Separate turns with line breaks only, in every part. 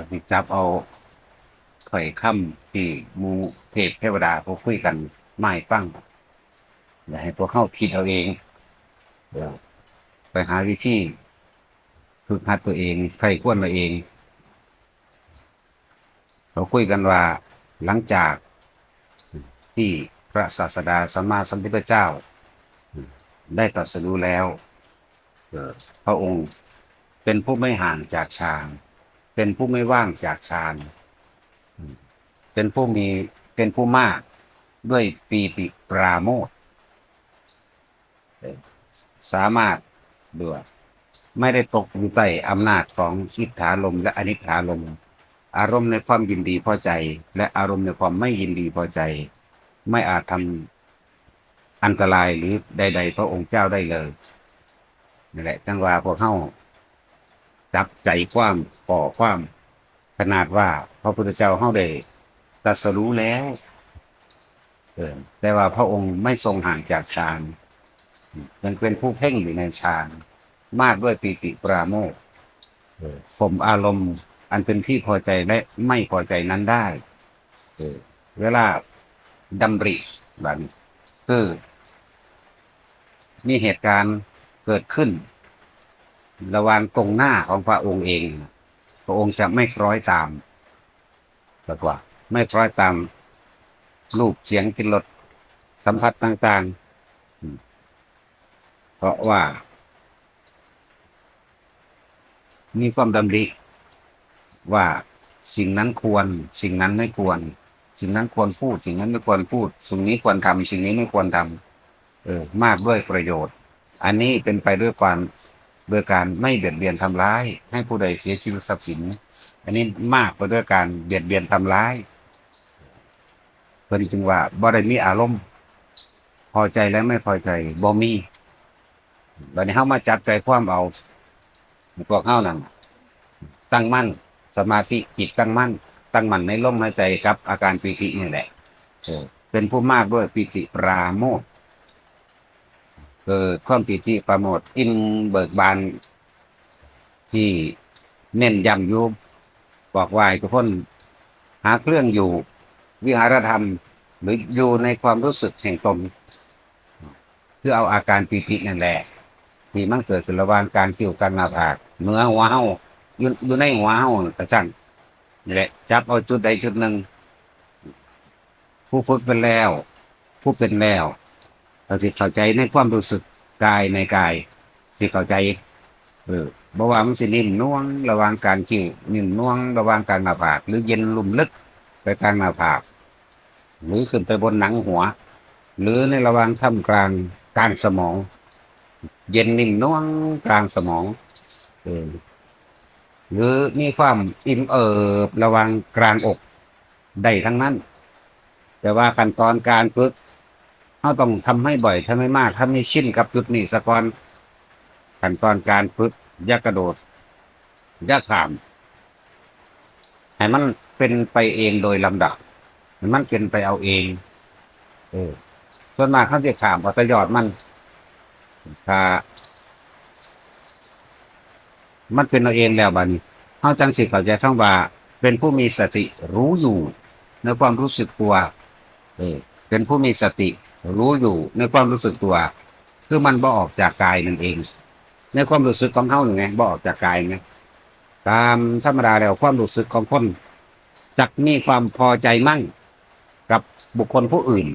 ก็สิจับเอาถ้อยคำที่มูเทพเทวดาเขาคุยกันไม่ฟังอย่าให้พวกเข้าคิดเอาเองเดี๋ยวไปหาวิธีฝึกหัดตัวเองใครควรตัวเอง เราคุยกันว่าหลังจากที่พระศาสดาสัมมาสัมพุทธเจ้า ได้ตรัสรู้แล้วพระองค์เป็นผู้ไม่ห่างจากฌาน เป็นผู้ไม่ว่างจากฌานเป็นผู้มีเป็นผู้มากด้วยปีติปราโมทสามารถด้วยไม่ได้ตกอยู่ใต้อำนาจของสิทธาลมและอนิถาลม อารมณ์ในความยินดีพอใจ และอารมณ์ในความไม่ยินดีพอใจ ไม่อาจทำอันตรายหรือใด ๆ พระองค์เจ้าได้เลยนี่แหละจังว่าพวกเข้า จักใจความก่อความ ขนาดว่าพระพุทธเจ้าเข้าได้ตรัสรู้แล้วเออแต่ว่าพระองค์ไม่ทรงห่างจากฌานยังเป็นผู้เพ่งอยู่ในฌานมากด้วยปีติปราโมทย์เออสมอารมณ์ อันเป็นที่พอใจและไม่พอใจนั้นได้เออเวลาดำริบบนี้คือนี่เหตุการณ์เกิดขึ้น ระว่างตรงหน้าของพระองค์เอง พระองค์จะไม่คล้อยตามแบบว่า ไม่คล้อยตามรูปเสียงกลินรสสัมผัสต่างๆ เพราะว่ามีความดำริว่าสิ่งนั้นควร สิ่งนั้นไม่ควร สิ่งนั้นควรพูด สิ่งนั้นไม่ควรพูด สิ่งนี้ควรทำสิ่งนี้ไม่ควรทำเออ มากด้วยประโยชน์ อันนี้เป็นไปด้วยความ โดยการไม่เบียดเบียนทำร้าย ให้ผู้ใดเสียชีวิตทรัพย์สิน อันนี้มากไปด้วยการเบียดเบียนทำร้ายเพิ่นจึงว่าบ่ได้มีอารมณ์ พอใจและไม่พอใจบ่มีบัดนี้เฮามาจับใจความเอาพวกเฮานั่นตั้งมั่น สมาธิจิตตั้งมั่น ตั้งมั่นในลมหายใจครับ อาการปีตินี่แหละเป็นผู้มากด้วยปีติปราโมท เกิดความปีติปราโมทอินเบิกบาน ที่เน้นย้ำยู่บอกว่าทุกคนหาเครื่องอยู่ วิหารธรรม หรืออยู่ในความรู้สึกแห่งตนเพื่อเอาอาการปีตินั่นแหละที่มันเกิดขึ้นระหว่างการคิวกันหน้าผากเนื้อหัวเฮาอยู่อยู่ในหัวเฮากระจังนี่แหละจับเอาจุดใดจุดหนึ่งผู้ฝึกเป็นแล้ว ผู้เป็นแล้ว เราสิเข้าใจในความรู้สึกกายในกาย สิเข้าใจ เออบ่ว่ามันสินิ่มน่วงระว่างการคิ้วนิ่มน่วงระว่างการหน้าผาก หรือเย็นลุ่มลึกไปทางหน้าผาก หรือขึ้นไปบนหนังหัว หรือในระว่างท่ามกลางกลางสมอง เย็นนิ่มน่วงกลางสมองเออหรือมีความอิ่มเอิบระวังกลางอกได้ทั้งนั้น แต่ว่าขั้นตอนการฝึก เราต้องทำให้บ่อยทำให้มากถ้าไม่ชินกับจุดนี้สะก่อนขั้นตอนการฝึกย่ากระโดดย่าขาม ให้มันเป็นไปเองโดยลำดับให้มันเป็นไปเอาเอง เออส่วนมากเขาจะขามเอาแตยอดมันถ้ามันเป็นเอาเองแล้วบัดนี้เฮาจังสิเขาใจทั้งว่า เป็นผู้มีสติรู้อยู่ในความรู้สึกตัว เออเป็นผู้มีสติ รู้อยู่ในความรู้สึกตัว คือมันบ่ออกจากกายนั่นเอง ในความรู้สึกของเฮานี่ไงบ่ออกจากกายไงตามธรรมดาแล้วความรู้สึกของคนจักมีความพอใจมั่ง กับบุคคลผู้อื่น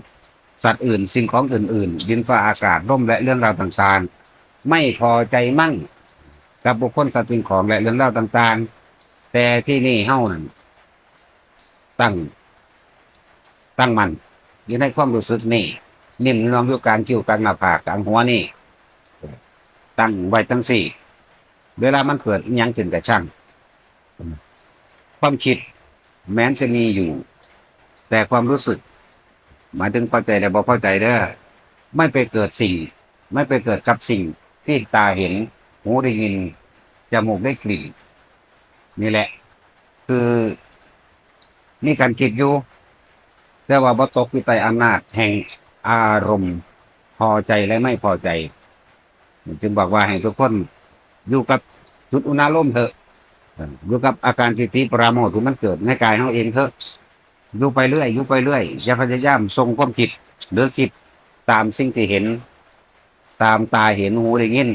สัตว์อื่นสิ่งของอื่น ๆ ดินฟ้าอากาศร่มและเรื่องราวต่างๆ ไม่พอใจมั่ง กับบุคคลสัตว์สิ่งของและเรื่องราวต่างๆ แต่ที่นี่เฮ้านั่นตั้งตั้งมันอยู่ในความรู้สึกนี่ นิ่มนวลอยู่กลารคิ้วกลางหน้าผากกลางหัวนี่ ตั้งไว้ทั้งสี่ เวลามันเกิดยังขึ้นกับช่าง ความคิดแม้นจะมีอยู่ แต่ความรู้สึก หมายถึงพอใจแต่บ่พอใจเด้อไม่ไปเกิดสิ่ง ไม่ไปเกิดกับสิ่งที่ตาเห็น หูได้ยิน จมูกได้กลิ่นนี่แหละ คือนี่การคิดอยู่แต่ว่าบ่ตกอยู่ใต้อำนาจแห่ง อารมณ์พอใจและไม่พอใจ จึงบอกว่าให้ทุกคนอยู่กับจุดอุณหภูมิเถอะอยู่กับอาการปิติปราโมทย์ที่มันเกิดในกายเขาเองเถอะอยู่ไปเรื่อยอยู่ไปเรื่อยอย่าพยายามทรงความคิดหรือคิดตามสิ่งที่เห็น ตามตาเห็นหูได้ยิน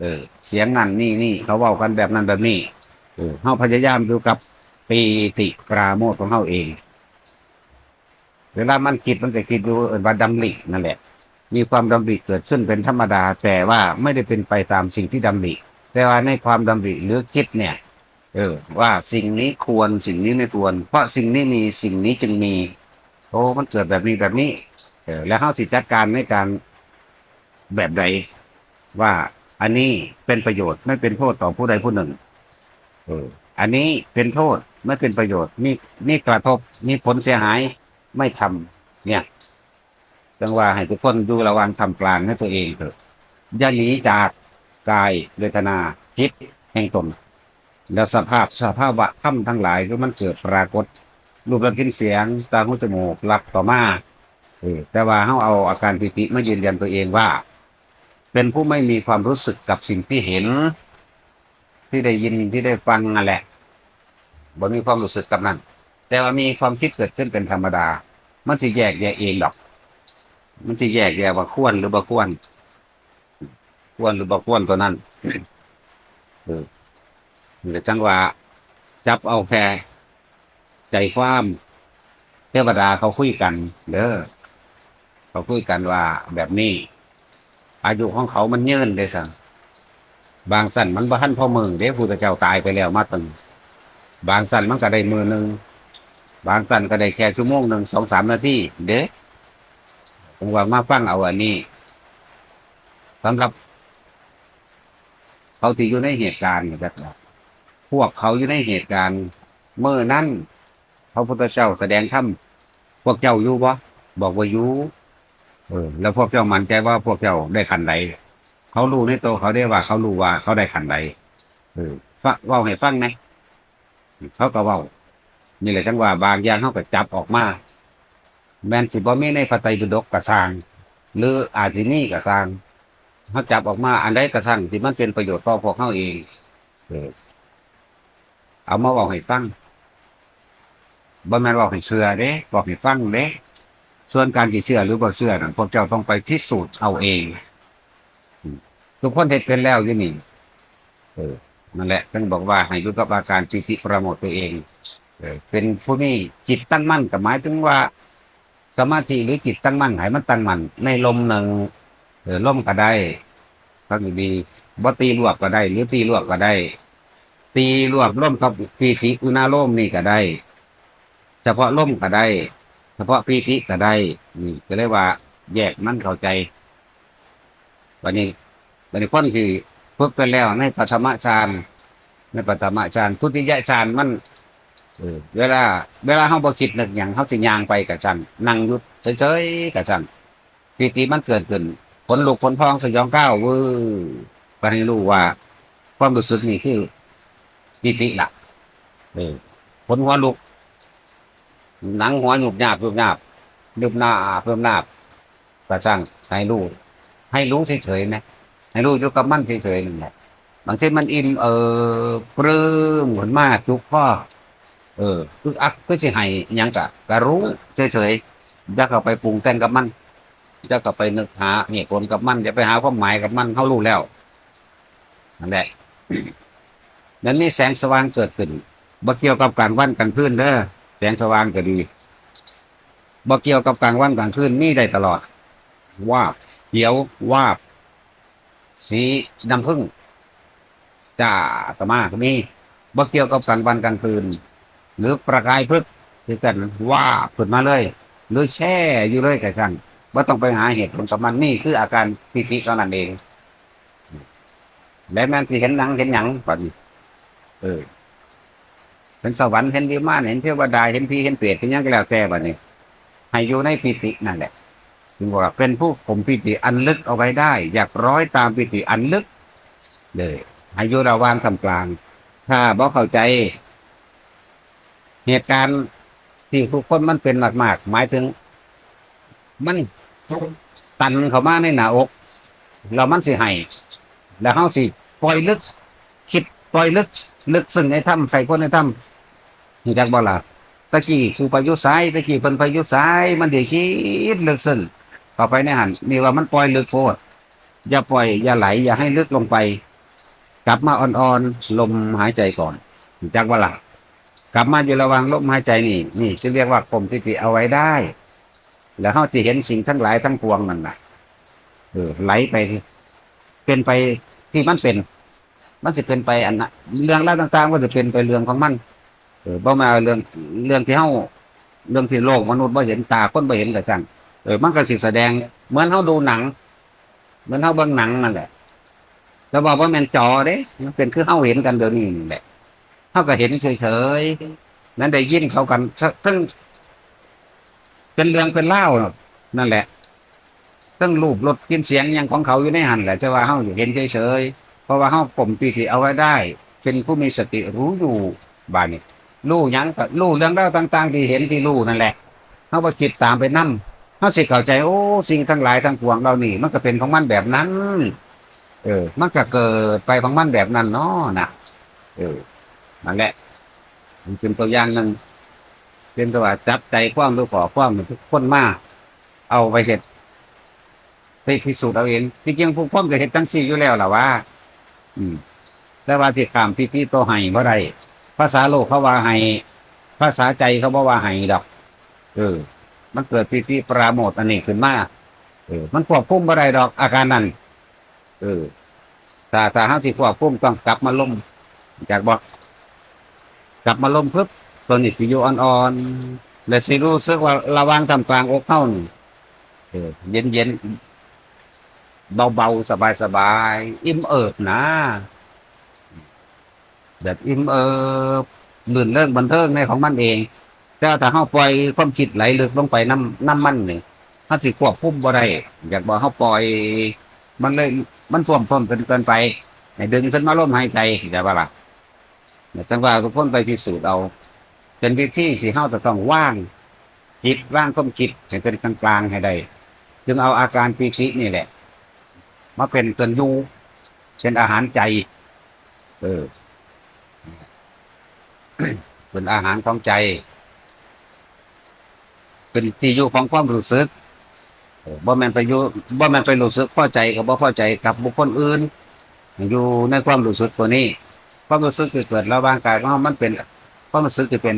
เออเสียงนั่นนี่นี่เขาเว้ากันแบบนั้นแบบนี้เออเขาพยายามอยู่กับปีติปราโมทของเขาเอง เวลามันคิดมันจะคิดอยู่เออว่าดำรินั่นแหละ มีความดำริเกิดขึ้นเป็นธรรมดา แต่ว่าไม่ได้เป็นไปตามสิ่งที่ดำริแต่ว่าในความดำริหรือคิดเนี่ย เออ ว่าสิ่งนี้ควรสิ่งนี้ไม่ควร เพราะสิ่งนี้มีสิ่งนี้จึงมีโอ้มันเกิดแบบนี้แบบนี้ เออ แล้วเขาสิจัดการในการแบบใดว่าอันนี้เป็นประโยชน์ไม่เป็นโทษต่อผู้ใดผู้หนึ่ง เออ อันนี้เป็นโทษไม่เป็นประโยชน์มีมีกระทบมีผลเสียหาย ไม่ทำเนี่ยจังว่าให้ทุกคนดูระวังทำกลางให้ตัวเองเถอะอย่าหนีจากกายเวทนาจิตแห่งตนแล้วสภาพสภาพวะธรรมทั้งหลายก็มันเกิดปรากฏรูปรสกลินเสียง ตาหูจมูกหลักต่อมาเออแต่ว่าเขาเอาอาการปิติมายืนยันตัวเองว่า เป็นผู้ไม่มีความรู้สึกกับสิ่งที่เห็น ที่ได้ยินที่ได้ฟังนั่นแหละบ่มีความรู้สึกกับนั้น แต่ว่ามีความคิดเกิดขึ้นเป็นธรรมดา มันสิแยกแยกเองดอก มันสิแยกแยกว่าควรหรือบ่ควร ควรหรือบ่ควรตัวนั้นเออมันก็จังว่าจับเอาแค่ใจความเทวดาเขาคุยกันเด้อเขาคุยกันว่าแบบนี้ อายุของเขามันยืนเด้สั่งบางสั่นมันบ่ทันพ่อมึงเด้ผู้เจ้าตายไปแล้วมาตึงบางสั่นมันก็ได้มือหนึ่ง บางสั่นก็ได้แค่ชั่วโมงหนึ่งสองสามนาทีเด้ผมว่ามาฟังเอาอันนี้สำหรับ เขาที่อยู่ในเหตุการณ์นะครับพวกเขาอยู่ในเหตุการณ์เมื่อนั้นพระพุทธเจ้าแสดงธรรมพวกเจ้าอยู่บ่บอกว่าอยู่เออ แล้วพวกเจ้ามันใจว่าพวกเจ้าได้ขันใดเขารู้ในตัวเขาได้ว่า เขารู้ว่าเขาได้ขันใดเออฟังว่าให้ฟังนะเขาก็ว่า นี่แหละจังว่าบางอย่างเขาก็จับออกมาแมนสิบ่มีในพระไตรปิฎกกระสางหรืออาจสิมีกระสางเขาจับออกมาอันใดกระสังที่มันเป็นประโยชน์ต่อพวกเขาเองเอามาบอกให้ฟังบ่แม่นบอกให้เชื่อเด้บอกให้ฟังเด้ส่วนการที่เชื่อหรือบ่เชื่อนั่นพวกเจ้าต้องไปพิสูจน์เอาเองทุกคนเฮ็ดเป็นแล้วยู่นี่เออนั่นแหละท่านบอกว่าให้รู้กับอาการจิติประโมทตัวเอง เป็นผู้นี้จิตตั้งมั่นก็หมายถึงว่า สมาธิหรือจิตตั้งมั่นให้มันตั้งมั่นในลมหนึ่งเออล่มก็ได้ฟังดีบ่ตีรวบก็ได้ หรือตีรวบก็ได้ ตีรวบล่มกับปีติอุณาล่มนี่ก็ได้ เฉพาะล่มก็ได้ เฉพาะปีติก็ได้นี่ก็เรียกว่า แยกมันเข้าใจวันนี้วันนี้คนที่ฝึกไปแล้วในปัฐมฌานในปัฐมฌานทุติยฌานมัน เออเวลา เวลาเฮาบ่คิดนึกหยังเฮาสิย่างไปกับจันนั่งอยู่เฉยๆกับจันปีติมันเกิดขึ้นผลลูกผลพองสยองก้าวเวอร์ไปให้รู้ว่า ความรู้สึกนี่คือปีติละเออผลหัวลุกหนังหัวหยุบหยาบหยุบหยาบดึบหน้าเพิ่มหน้าประจังให้รู้ให้รู้เฉยๆนะให้รู้อยู่กับมันเฉยๆนั่นแหละบางทีมันอินเออปลื้มเหมือนมากจุกพ่อ เออคืออักก็จะให้หยังกะก็รู้เฉยๆอย่าเข้าไปปรุงแต่งกับมันจะก็ไปนึกหาเหตุผลกับมันจะไปหาความหมายกับมันเขารู้แล้วนั่นแหละนั้นนี่แสงสว่างเกิดขึ้นบ่เกี่ยวกับการวันกลางคืนเด้อแสงสว่างก็ดีบ่เกี่ยวกับกลางวันกลางคืนนี่ได้ตลอดวาบเขียววาบ สีน้ำผึ้งจ่าตะมากมีบ่เกี่ยวกับกลางวันกลางคืน หรือประกายพึกษ์คือกันว่าบขึ้นมาเลย หรือแช่อยู่เลยกับช่างว่าต้องไปหาเหตุผลสมันนี่คืออาการปิติเท่านั้นเองและแม่นสิเห็นหนังเห็นหยังบัดนี้เออเป็นสวรรค์เห็นวิมานเห็นเทวดาเห็นพี่เห็นเปรตเห็นยังก็แล้วแต่บัดนี้ให้อยู่ในปิตินั่นแหละถึงบอกว่าเป็นผู้ผมปิติอันลึกเอาไว้ได้ อยากร้อยตามปิติอันลึกเลยให้อยู่ระวางกลางกลาง ถ้าบ่เข้าใจ เหตุการณ์ที่ทุกคนมันเป็นมากๆ หมายถึง มันตันเข้ามาในหน้าอกแล้วมันสิให้แล้วเฮาสิปล่อยลึก คิดปล่อยลึก ลึกซึ้งในถ้ำใครคนในถ้ำรู้จักบ่ล่ะตะกี้ครูประยุทธ์สายตะกี้เพิ่นประยุทธ์สายมันได้คิดลึกซึ้งเข้าไปในหันนี่ว่ามันปล่อยลึกโพดอย่าปล่อยอย่าไหล อย่าให้ลึกลงไป กลับมาอ่อนๆลมหายใจก่อนรู้จักบ่ล่ะ กลับมาอยู่ระว่างลมหายใจนี่ นี่จะเรียกว่าผมที่เอาไว้ได้ แล้วเขาจะเห็นสิ่งทั้งหลายทั้งปวงนั่นแหละเออไหลไป เป็นไปที่มันเป็น มันจะเป็นไปอันนะเรื่องราวต่างๆก็จะเป็นไปเรื่องของมัน เออบ่มาเรื่องเรื่องที่เฮาเรื่องที่โลกมนุษย์บ่เห็นตาคนบ่เห็นก็จังเออมันก็สิแสดง เหมือนเฮาดูหนัง เหมือนเฮาเบิ่งหนังนั่นแหละแต่ว่าบ่แม่นจอเด้มันเป็นคือเฮาเห็นกันเดี๋ยวนี้แหละ เฮาก็เห็นเฉยๆนั้นได้ยินเขากันทั้งเป็นเรื่องเป็นเล่าน,ะนั่นแหละทั้งรูปรสกินเสียงยังของเขาอยู่ในหันแหละแต่ว่าเฮาเห็นเฉยๆเพราะว่าเฮาผมปีติเอาไว้ได้ เป็นผู้มีสติรู้อยู่บานี้รู้ยังก็รู้เรื่องราต่าง ๆ ที่เห็นที่รู้นั่นแหละเขาบ่คิดตามไปนำเขาสิเข้าใจโอ้สิ่งทั้งหลายทั้งปวงเรานี่ มันก็เป็นของมันแบบนั้น เออ มันก็เกิดไปของมันแบบนั้นเนาะนะเออ นั่นแหละมันเป็นตัวอย่างหนึ่งเป็นตัวจับใจความรู้ขอความทุกคนมาเอาไปเห็ดไปพิสูจน์เอาเองที่จริงพวกพ่อมก็เห็ดทั้งสี่อยู่แล้วล่ะว่า อืมแต่ว่าที่ขามพี่พี่ตัวให้บ่ได้ภาษาโลกเขาว่าให้ภาษาใจเขาบอกว่าให้ดอก เออ มันเกิดปีติปราโมทอันนี้ขึ้นมาเออ มันควบคุมบ่ได้ดอกอาการนั้นเออถ้าถ้าห้าสิควบคุมต้องกลับมาล่มจากบอก กลับมาล่มปึ๊บตัวนี้สิอยู่อ่อนๆและสิรู้สึกว่าระวางทำกลางอกเท่านี่เย็นเย็นๆเบาๆ สบายๆ อิ่มเอิบนะแบบอิ่มเอิบลื่นเรื่องบันเทิงในของมันเอง แต่ถ้าเฮาปล่อยความคิดไหลลึกลงไปน้ำน้ำมันนี่ถ้าสิควบคุมบ่ได้อยากบอกเฮาปล่อย มันเลยมันส่วมท้นเกินเกินไปให้ดึงขึ้นมาลมหายใจสิได้บ่ล่ะ จังว่าทุกคนไปพิสูจน์เอา เป็นวิธีสิเฮาจะต้องว่าง จิตว่างความคิดให้เป็นกลางๆให้ได้จึงเอาอาการปีตินี่แหละ มาเป็นเตือนยูเช่นอาหารใจ เออเป็นอาหารของใจ เป็นที่อยู่ของความรู้สึกบ่แมนไปอยู่บ่แมนไปรู้สึกพอใจกับบ่พอใจกับบุคคลอื่น อยู่ในความรู้สึกตัวนี้ ความรู้สึกที่เกิดระหว่างกายของเรามันเป็นความรู้สึกที่เป็น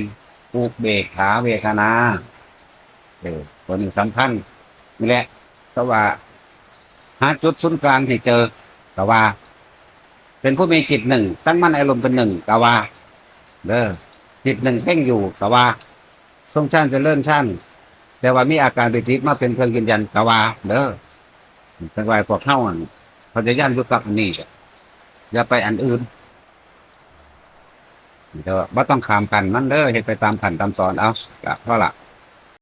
อุเบกขาเวทนาเออตัวนี้สำคัญนี่แหละเพราะว่า หาจุดศูนย์กลางที่เจอก็ว่า เป็นผู้มีจิตหนึ่ง ตั้งมั่นอารมณ์เป็นหนึ่งกว่าเด้อจิตหนึ่งเพ่งอยู่กว่าทรงชาติจะเลื่อนชาติแต่ว่ามีอาการไปทิพมาเป็นเครื่องยืนยันกว่าเด้อแต่ว่าพวกเข้าอันเขาจะย่านอยุกับอันนี้อย่าไปอันอื่น เดี๋ยวว่าต้องขามกันนั่นเด้อเห็ดไปตามขันตามสอนเอากะเพราละ